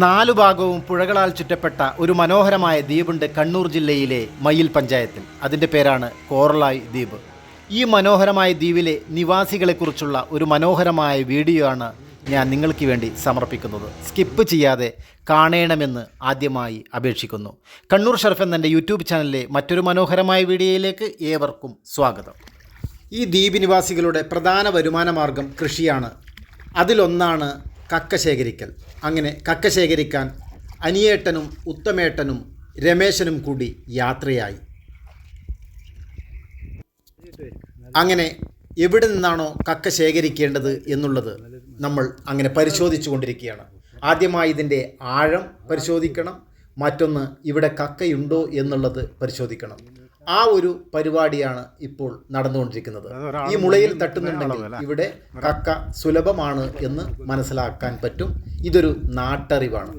നാലു ഭാഗവും പുഴകളാൽ ചുറ്റപ്പെട്ട ഒരു മനോഹരമായ ദ്വീപുണ്ട് കണ്ണൂർ ജില്ലയിലെ മയിൽ പഞ്ചായത്തിൽ. അതിന്റെ പേരാണ് കോറലായ് ദ്വീപ്. ഈ മനോഹരമായ ദ്വീപിലെ നിവാസികളെക്കുറിച്ചുള്ള ഒരു മനോഹരമായ വീഡിയോ ആണ് ഞാൻ നിങ്ങൾക്ക് വേണ്ടി സമർപ്പിക്കുന്നത്. സ്കിപ്പ് ചെയ്യാതെ കാണണമെന്ന് ആദ്യമായി അപേക്ഷിക്കുന്നു. കണ്ണൂർ ഷർഫ് എന്ന എന്റെ യൂട്യൂബ് ചാനലിലെ മറ്റൊരു മനോഹരമായ വീഡിയോയിലേക്ക് ഏവർക്കും സ്വാഗതം. ഈ ദ്വീപ് നിവാസികളുടെ പ്രധാന വരുമാന മാർഗം കൃഷിയാണ്. അതിലൊന്നാണ് കക്ക ശേഖരിക്കൽ അങ്ങനെ കക്ക ശേഖരിക്കാൻ അനിയേട്ടനും ഉത്തമേട്ടനും രമേശനും കൂടി യാത്രയായി. അങ്ങനെ എവിടെ നിന്നാണോ കക്ക ശേഖരിക്കേണ്ടത് എന്നുള്ളത് നമ്മൾ അങ്ങനെ പരിശോധിച്ചു കൊണ്ടിരിക്കുകയാണ് ആദ്യമായി ഇതിന്റെ ആഴം പരിശോധിക്കണം. മറ്റൊന്ന് ഇവിടെ കക്കയുണ്ടോ എന്നുള്ളത് പരിശോധിക്കണം. ആ ഒരു പരിപാടിയാണ് ഇപ്പോൾ നടന്നുകൊണ്ടിരിക്കുന്നത്. ഈ മുളയിൽ തട്ടുന്നുണ്ടെങ്കിൽ ഇവിടെ കക്ക സുലഭമാണ് എന്ന് മനസ്സിലാക്കാൻ പറ്റും. ഇതൊരു നാട്ടറിവാണ്.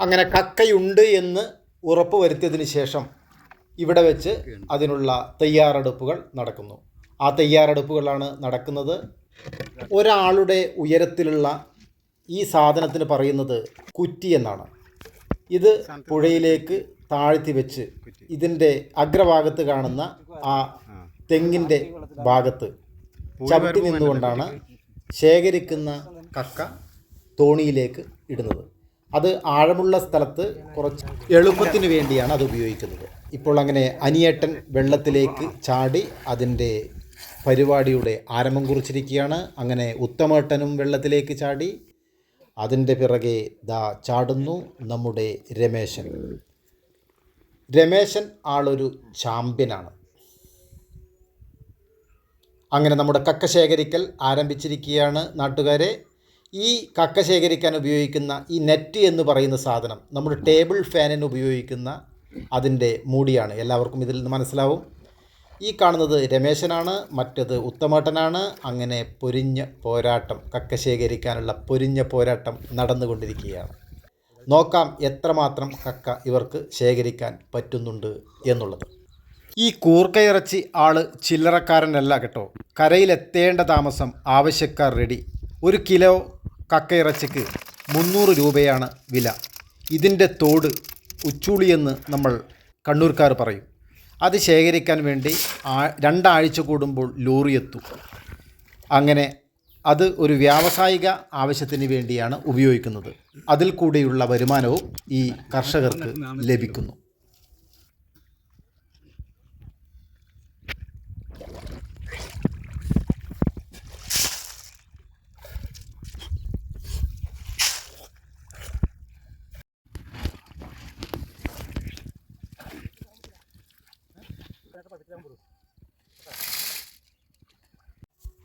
അങ്ങനെ കക്കയുണ്ട് എന്ന് ഉറപ്പ് വരുത്തിയതിന് ശേഷം ഇവിടെ വെച്ച് അതിനുള്ള തയ്യാറെടുപ്പുകൾ നടക്കുന്നു. ആ തയ്യാറെടുപ്പുകളാണ് നടക്കുന്നത്. ഒരാളുടെ ഉയരത്തിലുള്ള ഈ സാധനത്തിന് പറയുന്നത് കുറ്റി എന്നാണ്. ഇത് പുഴയിലേക്ക് താഴ്ത്തി വെച്ച് ഇതിന്റെ അഗ്രഭാഗത്ത് കാണുന്ന ആ തെങ്ങിന്റെ ഭാഗത്ത് ചവിട്ടി നിന്നുകൊണ്ടാണ് ശേഖരിക്കുന്ന കക്ക തോണിയിലേക്ക് ഇടുന്നത്. അത് ആഴമുള്ള സ്ഥലത്ത് കുറച്ച് എളുപ്പത്തിന് വേണ്ടിയാണ് അത് ഉപയോഗിക്കുന്നത്. ഇപ്പോൾ അങ്ങനെ അനിയേട്ടൻ വെള്ളത്തിലേക്ക് ചാടി അതിന്റെ പരിപാടിയുടെ ആരംഭം കുറിച്ചിരിക്കുകയാണ്. അങ്ങനെ ഉത്തമേട്ടനും വെള്ളത്തിലേക്ക് ചാടി അതിന്റെ പിറകെ ദാ ചാടുന്നു നമ്മുടെ രമേശൻ. രമേശൻ ആളൊരു ചാമ്പ്യനാണ്. അങ്ങനെ നമ്മുടെ കക്ക ശേഖരിക്കൽ ആരംഭിച്ചിരിക്കുകയാണ് നാട്ടുകാരെ. ഈ കക്ക ശേഖരിക്കാൻ ഉപയോഗിക്കുന്ന ഈ നെറ്റ് എന്ന് പറയുന്ന സാധനം നമ്മുടെ ടേബിൾ ഫാനിന് ഉപയോഗിക്കുന്ന അതിന്റെ മൂടിയാണ്. എല്ലാവർക്കും ഇതിൽ നിന്ന് മനസ്സിലാവും. ഈ കാണുന്നത് രമേശനാണ് മറ്റത് ഉത്തമേട്ടനാണ്. അങ്ങനെ പൊരിഞ്ഞ പോരാട്ടം കക്ക ശേഖരിക്കാനുള്ള പൊരിഞ്ഞ പോരാട്ടം നടന്നുകൊണ്ടിരിക്കുകയാണ്. നോക്കാം എത്രമാത്രം കക്ക ഇവർക്ക് ശേഖരിക്കാൻ പറ്റുന്നുണ്ട് എന്നുള്ളത്. ഈ കൂർക്കയിറച്ചി ആൾ ചില്ലറക്കാരനല്ല കേട്ടോ. കരയിലെത്തേണ്ട താമസം ആവശ്യക്കാർ റെഡി. ഒരു കിലോ കക്കയിറച്ചിക്ക് മുന്നൂറ് രൂപയാണ് വില. ഇതിന്റെ തോട് ഉച്ചൂളിയെന്ന് നമ്മൾ കണ്ണൂർക്കാർ പറയും. അത് ശേഖരിക്കാൻ വേണ്ടി രണ്ടാഴ്ച കൂടുമ്പോൾ ലോറി എത്തും. അങ്ങനെ അത് ഒരു വ്യാവസായിക ആവശ്യത്തിന് വേണ്ടിയാണ് ഉപയോഗിക്കുന്നത്. അതിൽ കൂടെയുള്ള വരുമാനവും ഈ കർഷകർക്ക് ലഭിക്കുന്നു.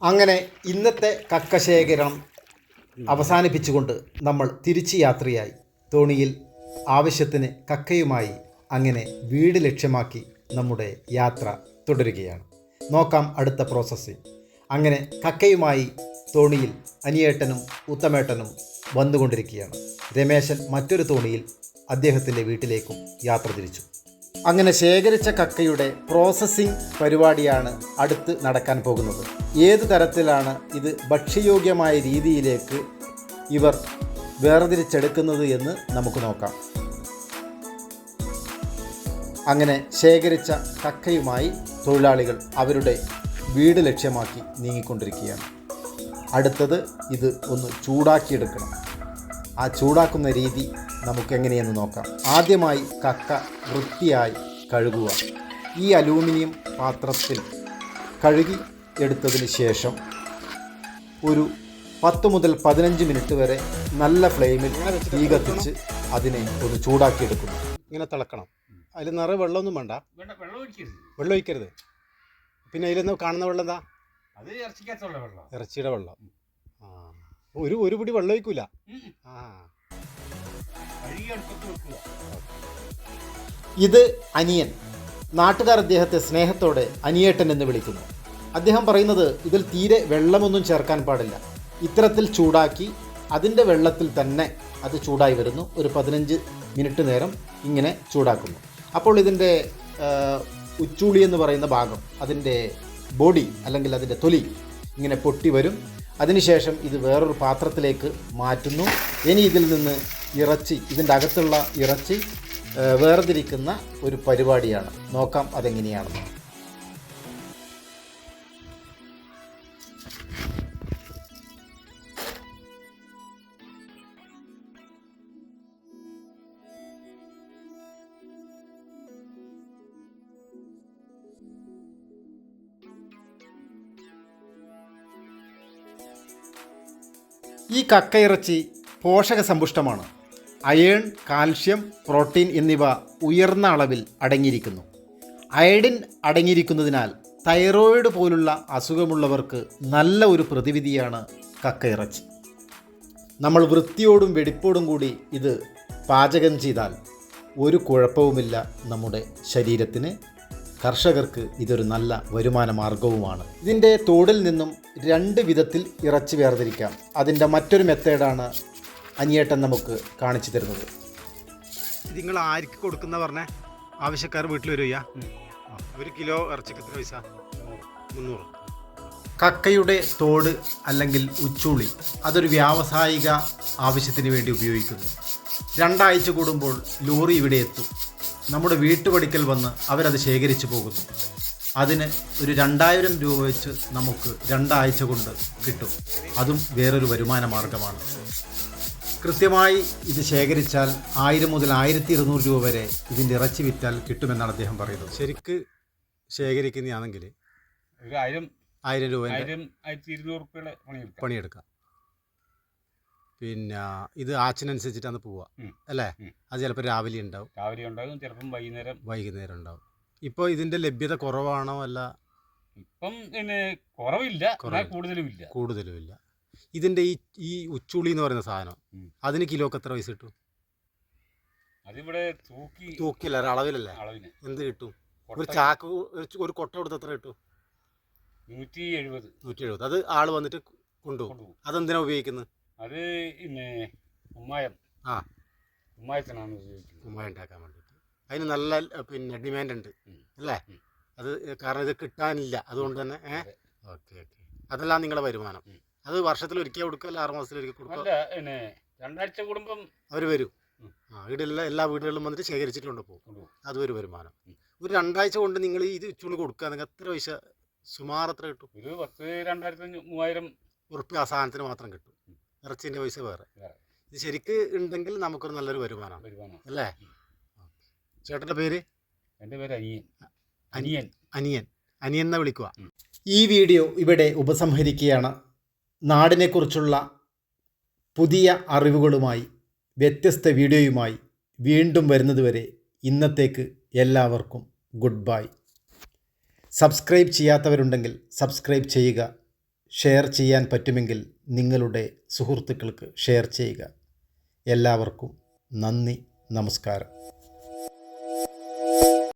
അങ്ങനെ ഇന്നത്തെ കക്കശേഖരണം അവസാനിപ്പിച്ചുകൊണ്ട് നമ്മൾ തിരിച്ചു യാത്രയായി. തോണിയിൽ ആവശ്യത്തിന് കക്കയുമായി അങ്ങനെ വീട് ലക്ഷ്യമാക്കി നമ്മുടെ യാത്ര തുടരുകയാണ്. നോക്കാം അടുത്ത പ്രോസസ്സിംഗ് അങ്ങനെ കക്കയുമായി തോണിയിൽ അനിയേട്ടനും ഉത്തമേട്ടനും വന്നുകൊണ്ടിരിക്കുകയാണ്. രമേശൻ മറ്റൊരു തോണിയിൽ അദ്ദേഹത്തിന്റെ വീട്ടിലേക്കും യാത്ര തിരിച്ചു. അങ്ങനെ ശേഖരിച്ച കക്കയുടെ പ്രോസസ്സിംഗ് പരിപാടിയാണ് അടുത്ത് നടക്കാൻ പോകുന്നത്. ഏത് തരത്തിലാണ് ഇത് ഭക്ഷ്യയോഗ്യമായ രീതിയിലേക്ക് ഇവർ വേർതിരിച്ചെടുക്കുന്നത് എന്ന് നമുക്ക് നോക്കാം. അങ്ങനെ ശേഖരിച്ച കക്കയുമായി തൊഴിലാളികൾ അവരുടെ വീട് ലക്ഷ്യമാക്കി നീങ്ങിക്കൊണ്ടിരിക്കുകയാണ്. അടുത്തത് ഇത് ഒന്ന് ചൂടാക്കിയെടുക്കണം. ആ ചൂടാക്കുന്ന രീതി നമുക്ക് എങ്ങനെയെന്ന് നോക്കാം. ആദ്യമായി കക്ക വൃത്തിയായി കഴുകുക. ഈ അലൂമിനിയം പാത്രത്തിൽ കഴുകി എടുത്തതിന് ശേഷം ഒരു പത്ത് മുതൽ പതിനഞ്ച് മിനിറ്റ് വരെ നല്ല ഫ്ലെയിമിൽ തീ കത്തിച്ച് അതിനെ ഒന്ന് ചൂടാക്കിയെടുക്കുന്നു. ഇങ്ങനെ തിളക്കണം. അതിൽ നിറയെ വെള്ളമൊന്നും വേണ്ട. വെള്ളം ഒഴിക്കരുത്. പിന്നെ അതിലൊന്ന് കാണുന്ന വെള്ളം എന്താ? ഇറച്ചിയുടെ വെള്ളം. ആ. ഒരു ഒരു പിടി വെള്ളം ഒഴിക്കൂല. ആ. ഇത് അനിയൻ. നാട്ടുകാർ അദ്ദേഹത്തെ സ്നേഹത്തോടെ അനിയേട്ടൻ എന്ന് വിളിക്കുന്നു. അദ്ദേഹം പറയുന്നത് ഇതിൽ തീരെ വെള്ളമൊന്നും ചേർക്കാൻ പാടില്ല. ഇത്തരത്തിൽ ചൂടാക്കി അതിന്റെ വെള്ളത്തിൽ തന്നെ അത് ചൂടായി വരുന്നു. ഒരു പതിനഞ്ച് മിനിറ്റ് നേരം ഇങ്ങനെ ചൂടാക്കുന്നു. അപ്പോൾ ഇതിന്റെ ഉച്ചൂളി എന്ന് പറയുന്ന ഭാഗം അതിന്റെ ബോഡി അല്ലെങ്കിൽ അതിന്റെ തൊലി ഇങ്ങനെ പൊട്ടി വരും. അതിനുശേഷം ഇത് വേറൊരു പാത്രത്തിലേക്ക് മാറ്റുന്നു. ഇനി ഇതിൽ നിന്ന് ഇറച്ചി ഇതിന്റെ അകത്തുള്ള ഇറച്ചി വേർതിരിക്കുന്ന ഒരു പരിപാടിയാണ്. നോക്കാം അതെങ്ങനെയാണെന്ന്. ഈ കക്കയിറച്ചി പോഷക സമ്പുഷ്ടമാണ് അയേൺ കാൽഷ്യം പ്രോട്ടീൻ എന്നിവ ഉയർന്ന അളവിൽ അടങ്ങിയിരിക്കുന്നു. അയഡിൻ അടങ്ങിയിരിക്കുന്നതിനാൽ തൈറോയിഡ് പോലുള്ള അസുഖമുള്ളവർക്ക് നല്ല ഒരു പ്രതിവിധിയാണ് കക്കയിറച്ചി. നമ്മൾ വൃത്തിയോടും വെടിപ്പോടും കൂടി ഇത് പാചകം ചെയ്താൽ ഒരു കുഴപ്പവുമില്ല നമ്മുടെ ശരീരത്തിന്. കർഷകർക്ക് ഇതൊരു നല്ല വരുമാന മാർഗവുമാണ് ഇതിന്റെ തോടിൽ നിന്നും രണ്ട് വിധത്തിൽ ഇറച്ചി വേർതിരിക്കാം. അതിന്റെ മറ്റൊരു മെത്തേഡാണ് അനിയേട്ടൻ നമുക്ക് കാണിച്ചു തരുന്നത്. നിങ്ങൾ ആർക്ക് കൊടുക്കുന്ന പറഞ്ഞ? ആവശ്യക്കാർ വീട്ടിൽ വരുക ഒരു കിലോ ഇറച്ചിക്ക് എത്ര പൈസ. മുന്നൂറ്. കക്കയുടെ തോട് അല്ലെങ്കിൽ ഉച്ചുളി അതൊരു വ്യാവസായിക ആവശ്യത്തിന് വേണ്ടി ഉപയോഗിക്കുന്നു. രണ്ടാഴ്ച കൂടുമ്പോൾ ലോറി ഇവിടെ എത്തും. നമ്മുടെ വീട്ടുപടിക്കൽ വന്ന് അവരത് ശേഖരിച്ചു പോകുന്നു. അതിന് ഒരു രണ്ടായിരം രൂപ വെച്ച് നമുക്ക് രണ്ടാഴ്ച കൊണ്ട് കിട്ടും. അതും വേറൊരു വരുമാന മാർഗമാണ്. കൃത്യമായി ഇത് ശേഖരിച്ചാൽ ആയിരം മുതൽ ആയിരത്തി ഇരുന്നൂറ് രൂപ വരെ ഇതിന്റെ ഇറച്ചി വിറ്റാൽ കിട്ടുമെന്നാണ് അദ്ദേഹം പറയുന്നത്. ശരിക്ക് ശേഖരിക്കുന്നതാണെങ്കിൽ ആയിരം ആയിരം രൂപ ആയിരം ആയിരത്തി ഇരുന്നൂറ് പണിയെടുക്കാം. പിന്നെ ഇത് ആച്ചിനനുസരിച്ചിട്ടാണ് പോവുക. അല്ലേ. അത് ചിലപ്പോൾ രാവിലെ ഉണ്ടാവും. രാവിലെ ഉണ്ടാവും ചിലപ്പം വൈകുന്നേരം. വൈകുന്നേരം ഉണ്ടാവും. ഇപ്പോൾ ഇതിന്റെ ലഭ്യത കുറവാണോ അല്ല? ഇപ്പം പിന്നെ കുറവില്ല. കൂടുതലും ഇല്ല കൂടുതലും ഇല്ല ഇതിന്റെ ഈ ഈ ഉച്ചുളി എന്ന് പറയുന്ന സാധനം. അതിന് കിലോക്ക് എത്ര പൈസ കിട്ടും? അതിവിടെ തൂക്കി തൂക്കില്ല അളവിലല്ലേ? എന്ത് കിട്ടും? ഒരു ചാക്ക് ഒരു കൊട്ട കൊടുത്ത് എത്ര കിട്ടും? നൂറ്റി എഴുപത്. നൂറ്റി എഴുപത്. അത് ആൾ വന്നിട്ട് കൊണ്ടുപോകും. കൊണ്ടുപോകും. അതെന്തിനാ ഉപയോഗിക്കുന്നത്? അത് പിന്നെ ഉമ്മായം. ആ. ഉമ്മായത്തിനാണ് ഉപയോഗിക്കുന്നത്. കുമ്മായ ഉണ്ടാക്കാൻ വേണ്ടിയിട്ട്. അതിന് നല്ല പിന്നെ ഡിമാൻഡ് ഉണ്ട്. അല്ലേ? അത് കാരണം ഇത് കിട്ടാനില്ല. അതുകൊണ്ട് തന്നെ ഏഹ്. Okay okay. അതെല്ലാം നിങ്ങളുടെ വരുമാനം. അത് വർഷത്തിൽ ഒരിക്കൽ കൊടുക്കുക അല്ല ആറ് മാസത്തിൽ ഒരിക്കൽ കൊടുക്കുക? അല്ല പിന്നെ രണ്ടാഴ്ച കുടുംബം അവർ വരും. ആ വീടെല്ലാം എല്ലാ വീടുകളിലും വന്നിട്ട് ശേഖരിച്ചിട്ടുണ്ട് പോകും അത് ഒരു വരുമാനം. ഒരു രണ്ടാഴ്ച കൊണ്ട് നിങ്ങൾ ഇത് ചുള്ളി നിങ്ങൾക്ക് എത്ര പൈസ? സുമാർ എത്ര കിട്ടും? ഒരു പത്ത് രണ്ടായിരത്തി മൂവായിരം ഉറുപ്പ്യ ആ സാധനത്തിന് മാത്രം കിട്ടും. ഇറച്ചിന്റെ പൈസ വേറെ. ഇത് ശരിക്ക് ഉണ്ടെങ്കിൽ നമുക്കൊരു നല്ലൊരു വരുമാനമാണ്. വരുമാനം അല്ലേ? ചേട്ടന്റെ പേര്? എന്റെ പേര് അനിയൻ. അനിയൻ. അനിയൻ. അനിയൻ എന്നാ വിളിക്കുക ഈ വീഡിയോ ഇവിടെ ഉപസംഹരിക്കുകയാണ്. നാടിനെക്കുറിച്ചുള്ള പുതിയ അറിവുകളുമായി വ്യത്യസ്ത വീഡിയോയുമായി വീണ്ടും വരുന്നതുവരെ ഇന്നത്തേക്ക് എല്ലാവർക്കും ഗുഡ് ബൈ. സബ്സ്ക്രൈബ് ചെയ്യാത്തവരുണ്ടെങ്കിൽ സബ്സ്ക്രൈബ് ചെയ്യുക. ഷെയർ ചെയ്യാൻ പറ്റുമെങ്കിൽ നിങ്ങളുടെ സുഹൃത്തുക്കൾക്ക് ഷെയർ ചെയ്യുക. എല്ലാവർക്കും നന്ദി നമസ്കാരം.